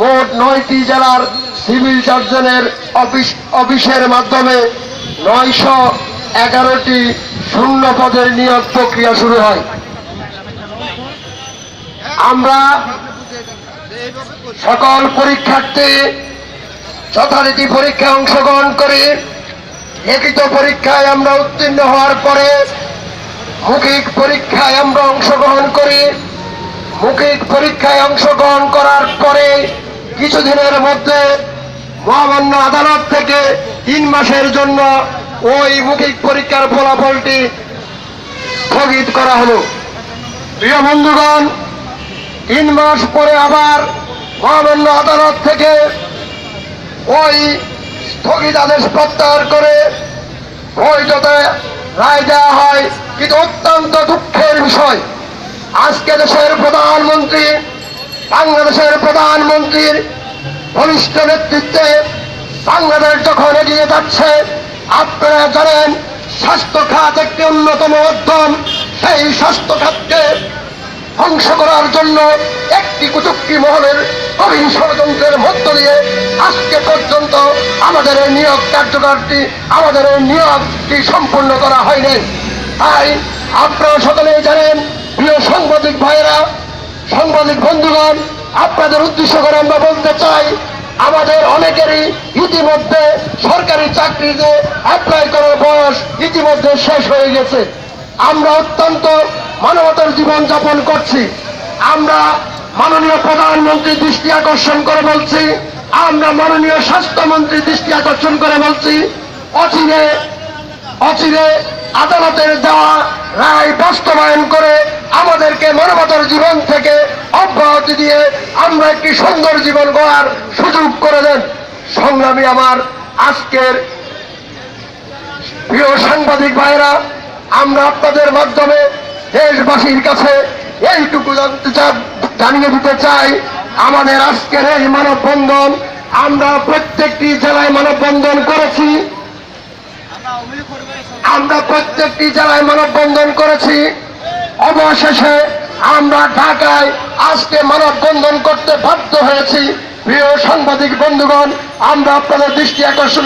মোট নয়টি জেলার সিভিল সার্জনের অফিস, অফিসের মাধ্যমে নয়শো এগারোটি শূন্য পদের নিয়োগ প্রক্রিয়া শুরু হয়। আমরা সকল পরীক্ষার্থী যথারীতি পরীক্ষায় অংশগ্রহণ করি লিখিত পরীক্ষায় আমরা উত্তীর্ণ হওয়ার পরে মৌখিক পরীক্ষায় আমরা অংশগ্রহণ করি। মৌখিক পরীক্ষায় অংশগ্রহণ কিছুদিনের মধ্যে মহামান্য আদালত থেকে তিন মাসের জন্য ওই মৌখিক পরীক্ষার ফলাফলটি স্থগিত করা হলো। প্রিয় বন্ধুগণ, তিন মাস পরে আবার মহামান্য আদালত থেকে ওই স্থগিতাদেশ প্রত্যাহার করে বৈধতা রায় দেওয়া হয়। কিন্তু অত্যন্ত দুঃখের বিষয়, আজকে দেশের প্রধানমন্ত্রী বাংলাদেশের প্রধানমন্ত্রীর ঘনিষ্ঠ নেতৃত্বে বাংলাদেশ যখন এগিয়ে যাচ্ছে, আপনারা জানেন স্বাস্থ্য খাত একটি অন্যতম উদ্যম সেই স্বাস্থ্য খাতকে ধ্বংস করার জন্য একটি কুচুক্তি মহলের গভীর ষড়যন্ত্রের মধ্য দিয়ে আজকে পর্যন্ত আমাদের এই নিয়োগ কার্যকরটি আমাদের এই নিয়োগটি সম্পূর্ণ করা হয়নি। তাই আপনারা সকলেই জানেন, প্রিয় সাংবাদিক ভাইয়েরা সাংবাদিক বন্ধুগণ, আপনাদের উদ্দেশ্য করে আমরা বলতে চাই, আমাদের অনেকেরই ইতিমধ্যে সরকারি চাকরিতে অ্যাপ্লাই করার বয়স ইতিমধ্যে শেষ হয়ে গেছে। আমরা অত্যন্ত মানবতার জীবন যাপন করছি। আমরা মাননীয় প্রধানমন্ত্রীর দৃষ্টি আকর্ষণ করে বলছি, আমরা মাননীয় স্বাস্থ্যমন্ত্রীর দৃষ্টি আকর্ষণ করে বলছি, অচিরে অচিরে আদালতের দেওয়া রায় বাস্তবায়ন করে আমাদেরকে মানবতার জীবন থেকে অব্যাহতি দিয়ে আমরা একটি সুন্দর জীবন গড়ার সুযোগ করে দেন। সংগ্রামী আমার আজকের প্রিয় সাংবাদিক ভাইরা, আমরা আপনাদের মাধ্যমে দেশবাসীর কাছে এইটুকু জানিয়ে দিতে চাই, আমাদের আজকের এই মানববন্ধন আমরা প্রত্যেকটি জেলায় মানববন্ধন করেছি। আমরা প্রত্যেকটি জেলায় মানববন্ধন করেছি। অবশেষে আমরা ঢাকায় আজকে মানববন্ধন করতে বাধ্য হয়েছি। প্রিয় সাংবাদিক বন্ধুগণ আমরা আপনাদের দৃষ্টি আকর্ষণ